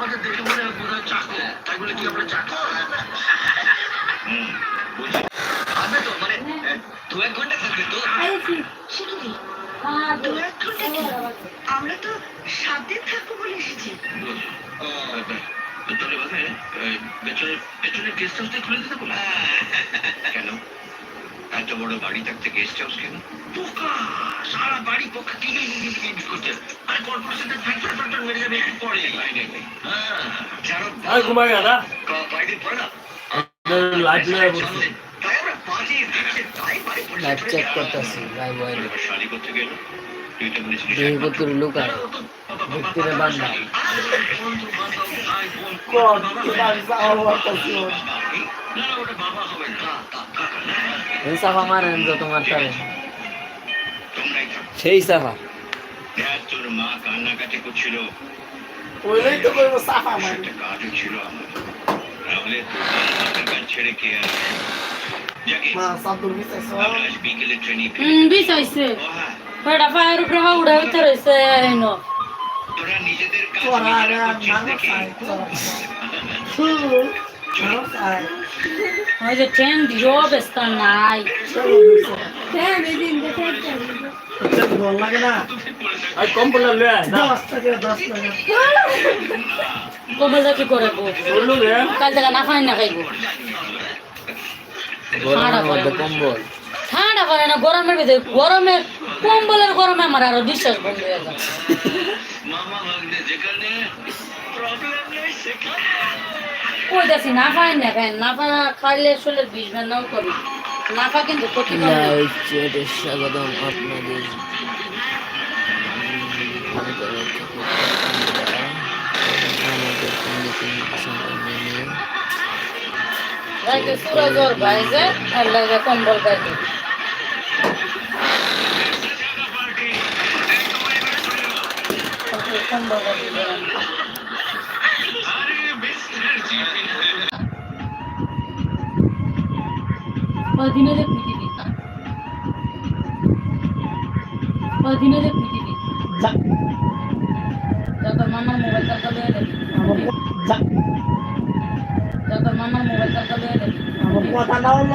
আমাদের দেখে মনে হয় বোধহয় চাকর। তাই বলে কি আমরা চাকর? থাকবে তো মানে দু এক ঘণ্টা থাকবে তো? দু এক ঘণ্টা কি? আমরা তো সাত দিন থাকব বলে এসেছি। তোর এভাবে পেছনে পেছনে গেস্ট হাউসটা খুলে দিতে বলে কেন? এত বড় বাড়ি থাকতে গেস্ট হাউস কেন পোকা সারা বাড়ি পোকা কি করছে আর কর্পোরেশনটা ফ্যাক্টর ফ্যাক্টর মেরে যাবে একটু পরে হ্যাঁ আর ঘুমাই না পরে না বসে লাইভ চেক করতেছি ভাই দুই এই সাফা মারেন তো তোমার তারে। সেই সাফা তোর মা কান্নাকাটি করছিল ওইটাই তো করব সাফা মারি। একটা কাজও ছিল আমার তাহলে তোর কাজ ছেড়ে কে আসবে মা সাবুর মিসাইছ আজ বিকেলে ট্রেনে হুম বিষাইছে ও উপরে উড়ে হইতে রয়েছে তোরা নিজেদের কাজ তোরা। আর মানুষ ওই যে ট্রেন দিও ব্যস্ত নাই। টাকা কবল কি করে কাল থেকে না খাই না খাইবো। কম্বল। ঠান্ডা করে না গরমের ভিতরে। গরমের কম্বলের গরমে আমার আরও বিশ্বাস বন্ধ হয়ে যায় দেখি না খাই না খাই না খাইলে শরীরের বিষ নাও করি না কিন্তু ক্ষতি করে স্বাগতম আপনাদের। আমাদের নিয়ে রাইতে সুরা জ্বর ভাইছে আর লাগে কম্বল গাইতে কদিনে যে পৃথিবী কদিনে যে পৃথিবী যা যত মামার মোবাইল চালতে লয়ে দেখি আমার যা যত মামার মোবাইল চালতে লয়ে দেখি আমার কথা না হলো